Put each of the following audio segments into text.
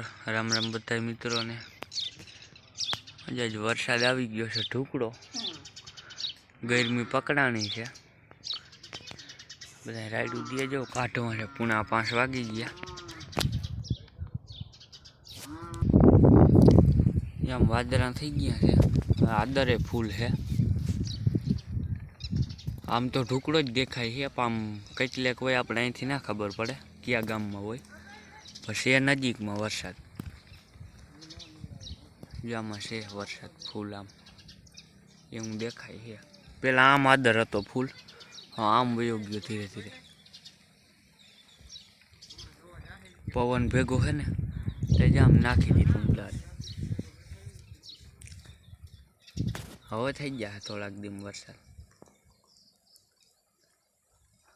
રામ રામ બધા મિત્રોને. આજે જ વરસાદ આવી ગયો છે ઢુકડો ગરમી પકડાણી છે. બધા રાઈડ ઉડીએ જો કાઢવા છે પૂણા પાંચ વાગી ગયા. આમ વાદળા થઈ ગયા છે. આદરે ફૂલ છે. આમ તો ઢુકડો જ દેખાય છે, પણ આમ કેટલેક હોય આપણે અહીંથી ના ખબર પડે, કયા ગામમાં હોય. પછી એ નજીકમાં વરસાદ. જામાં છે વરસાદ, ફૂલ આમ. એવું દેખાય છે. પેલા આમ આદર હતો ફૂલ હા આમ વયો ગયો ધીરે ધીરે. પવન ભેગો છે ને, તે જ આમ નાખી દીધું ઉડાડી હવે થઈ ગયા થોડાક દિન વરસાદ.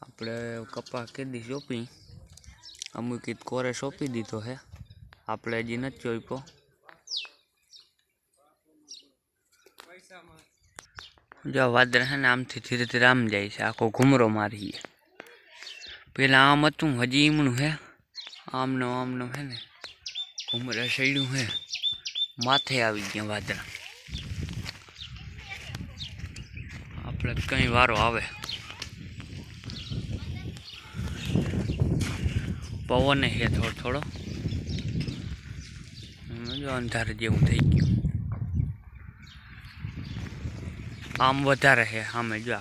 આપણે કપા કેદી સોંપી? અમુક ઈદ કોરે સોંપી દીધો હે. આપણે હજી નથી ચોપ્યો જો વાદળ છે ને આમથી ધીરે ધીરે આમ જાય છે. આખો ઘૂમરો મારીએ. પેલા આમ હતું, હજી ઈમણું હે. આમનો આમનો હે ને ઘૂમરે સડ્યું હે. માથે આવી ગયા વાદળા. આપણે કઈ વારો આવે. પવન છે થોડો થોડો. અંધાર જેવું થઈ ગયું. આમ વધારે છે સામે, જો.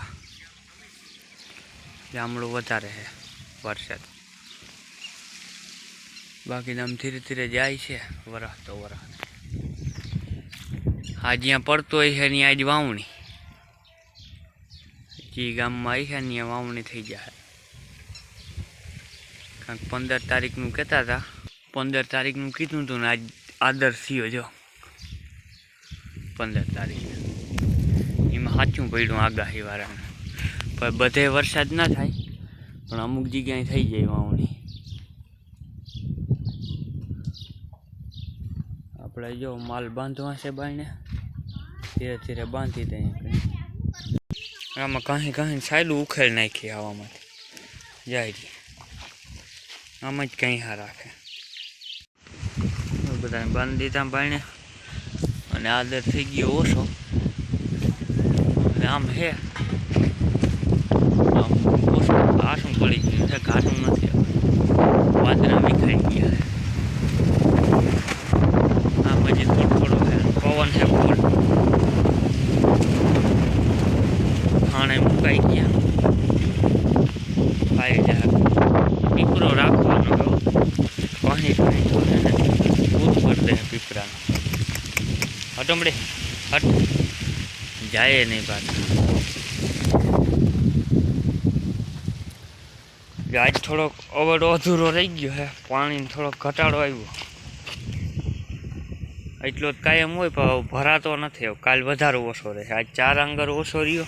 ગામડું વધારે છે વરસાદ. બાકી આમ ધીરે ધીરે જાય છે વરસ તો વરસ. આ જ્યાં પડતો હોય છે, ત્યાં આજ વાવણી. જે ગામમાં આવી છે, ત્યાં વાવણી થઈ જાય. કારણ કે પંદર તારીખનું કહેતા હતા પંદર તારીખનું કીધું હતું ને આજ આદર થયો જો. પંદર તારીખ. એમાં સાચું પડ્યું આગાહી વાળાને પણ બધે વરસાદ ના થાય, પણ અમુક જગ્યાએ થઈ જાય વાવણી. આપણે જો માલ બાંધવા છે બાઈને. ધીરે ધીરે બાંધી દઈએ આમાં કાંઈ કાંઈ સાયલું ઉખેલ નાખી આવામાંથી. જાય આમાં જ કંઈ હા રાખે. બધા બાંધી દીધા ભાઈને અને આદર થઈ ગયો ઓછો. આમ હે. આમ ઓછું આસું પડી ગયું છે ઘાટું નથી વાદળા વિખાઈ ગયા છે. આમ હજી થોડું થોડું પવન છે ફૂલ ખાણે મુકાઈ ગયા. ખાઈ જાય પીપરો રાખવાનો તો પાણી પાણી તો છે ને ભૂત કરી દે પીપરાને હટમડે હટ. જાય નહીં પાછા. આજ થોડોક અવડો અધૂરો રહી ગયો હે. પાણીનો થોડોક ઘટાડો આવ્યો. એટલો જ કાયમ હોય, પણ ભરાતો નથી. આવ્યો કાલ વધારે ઓછો રહેશે આજ ચાર આંગર ઓછો રહ્યો.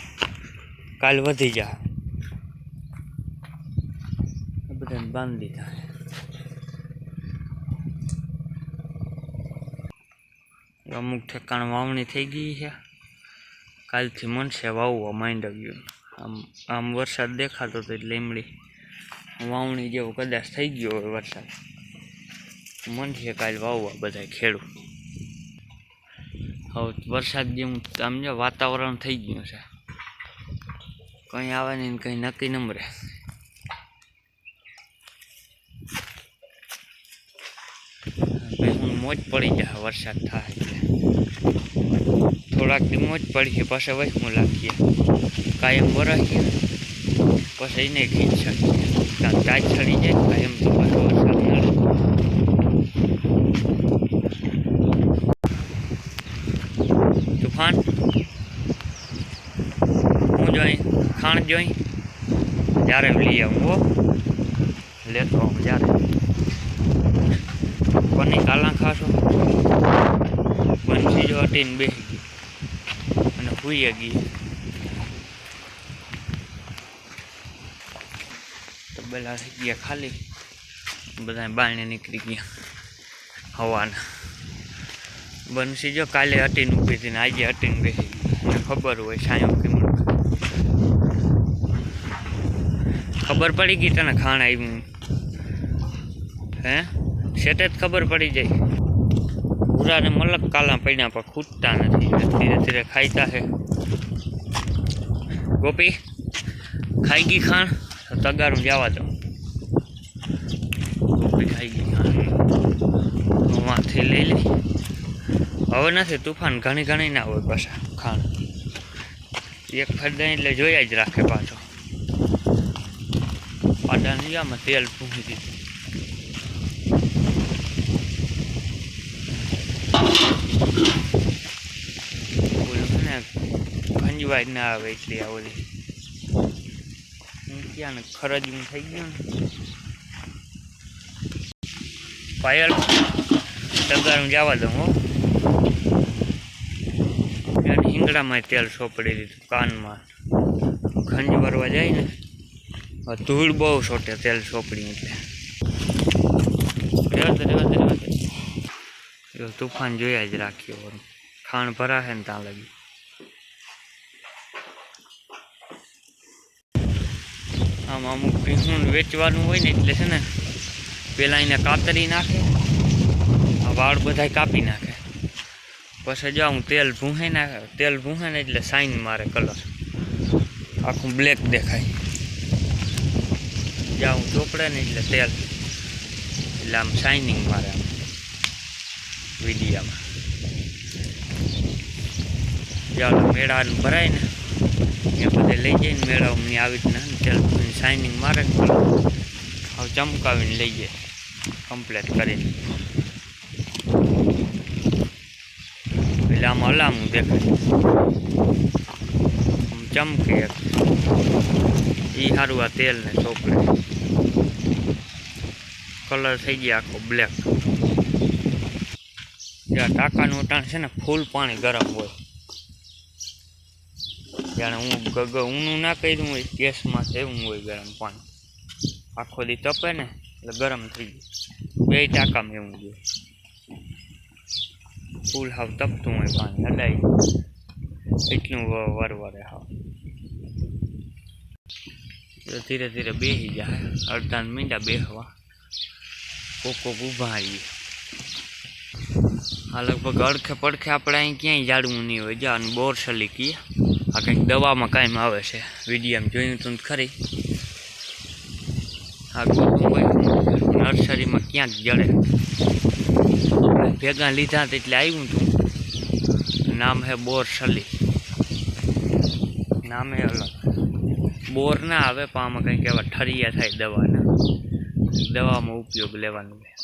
કાલ વધી જા બધાને બાંધી દીધા. અમુક ઠેકાણ વાવણી થઈ ગઈ છે. કાલથી મનશે વાવવા માંડવ્યું. આમ આમ વરસાદ દેખાતો હતો એટલે લીમડી વાવણી જેવો કદાચ થઈ ગયો હોય વરસાદ. મનશે કાલ વાવવા બધા ખેડૂત હવે વરસાદ જેવું આમ વાતાવરણ થઈ ગયું છે. કંઈ આવે નહીં કંઈ નક્કી નંબરે હું મોજ પડી જાય વરસાદ થાય એટલે. થોડાક દી મોજ પડી છે, પછી વહેમું લાગીએ. કાયમ વરાઈએ પછી એને ખીચ શકીએ કારણ તાજ છડી જાય ને કાયમ તો પાછો વરસાદ નડે તુફાન? હું જોઈ, ખાણ જોઈ? જ્યારે લઈ આવું લેતો જ્યારે. કોની કાલા ખાશો. બંસી જો હટીને બેસી ગઈ. અને ભૂઈ ગઈ. તો પેલા થઈ ગયા ખાલી. બધા બાળને નીકળી ગયા હવાના. બંસી જો કાલે હટીને ઊભી હતી ને આજે હટીને બેસી ખબર હોય સાયો કેમ ખબર પડી ગઈ તને ખાણ આવ્યું હે? સેટે જ ખબર પડી જાય. ભૂરાને મલક કાલા પડ્યા પણ ખૂટતા નથી. ધીરે ધીરે ખાઈતા છે ગોપી, ખાઈ ગઈ ખાણ? તો તગારું જવા દો. ગોપી ખાઈ ગઈ ખાણ. વાંથી લઈ લઈ. હવે નથી, તુફાન ઘણી ઘણી ના હોય પાછા ખાણ. એક ફરદા એટલે જોયા જ રાખે પાછો. પાડા જામાં તેલ પૂંખી દીધું ઓલું છે ને ખંજવાય ના આવે એટલે આ ઓલી. ક્યાં ને ખરજવું થઈ ગયું ને. પાયલ તગારું જવા દઉં હો. હિંગડામાં તેલ સોપડી દીધું કાનમાં. ખંજ ભરવા જાય ને. ધૂળ બહુ સોટે તેલ સોપડી એટલે. તુફાન જોયા જ રાખ્યો. ખાણ ભરાશે ને ત્યાં લગી. આમ અમુક ભીહું વેચવાનું હોય ને એટલે છે ને પહેલાં એને કાતરી નાખે, આ વાળ બધા કાપી નાખે. પછી જાઉં તેલ ભૂંહે નાખે તેલ ભૂંહે ને એટલે સાઈન મારે કલર આખું બ્લેક દેખાય. જાઉં ચોપડે ને એટલે તેલ. એટલે આમ શાઇનિંગ મારે આમ વિડીયામાં જ્યાં મેળાનું ભરાય ને એ બધે લઈ જઈને મેળવની આવી રીતના ને સાઇનિંગ મારે હવે ચમકાવીને લઈ જાય. કમ્પ્લેટ કરીને. એટલે આમ હલામું દેખાય. ચમકે. એ સારું આ તેલ ને ચોપડે કલર થઈ ગયા આખો બ્લેક ટાંકાનું ઉટાણ છે ને, ફૂલ પાણી ગરમ હોય. જાણે હું ગગ, ઊનું ના કર્યું હોય ગેસમાં એવું હોય ગરમ પાણી. આખો દી તપે ને, એટલે ગરમ થઈ ગયું. બે ટાંકામાં એવું જોઈએ ફૂલ હાવ તપતું હોય પાણી હડાય એટલું વર વરવરે હાવ. ધીરે ધીરે બેસી જાય અડધા મીંડા બેસવા કોક કોક ઊભા આવીએ. આ લગભગ અડખે પડખે આપણે અહીં ક્યાંય જાડવું નહીં હોય. જા, અને બોરસલી કીએ આ કંઈક દવામાં કાંઈ આવે છે. વિડીયામાં જોયું તું ખરી. આ ગોતું નર્સરીમાં ક્યાંક જડે. ભેગા લીધા એટલે આવ્યું હતું નામ હે બોરસલી નામે અલગ. બોર ના આવે, પણ આમાં કંઈક એવા ઠરિયા થાય દવાના. દવામાં ઉપયોગ લેવાનું છે.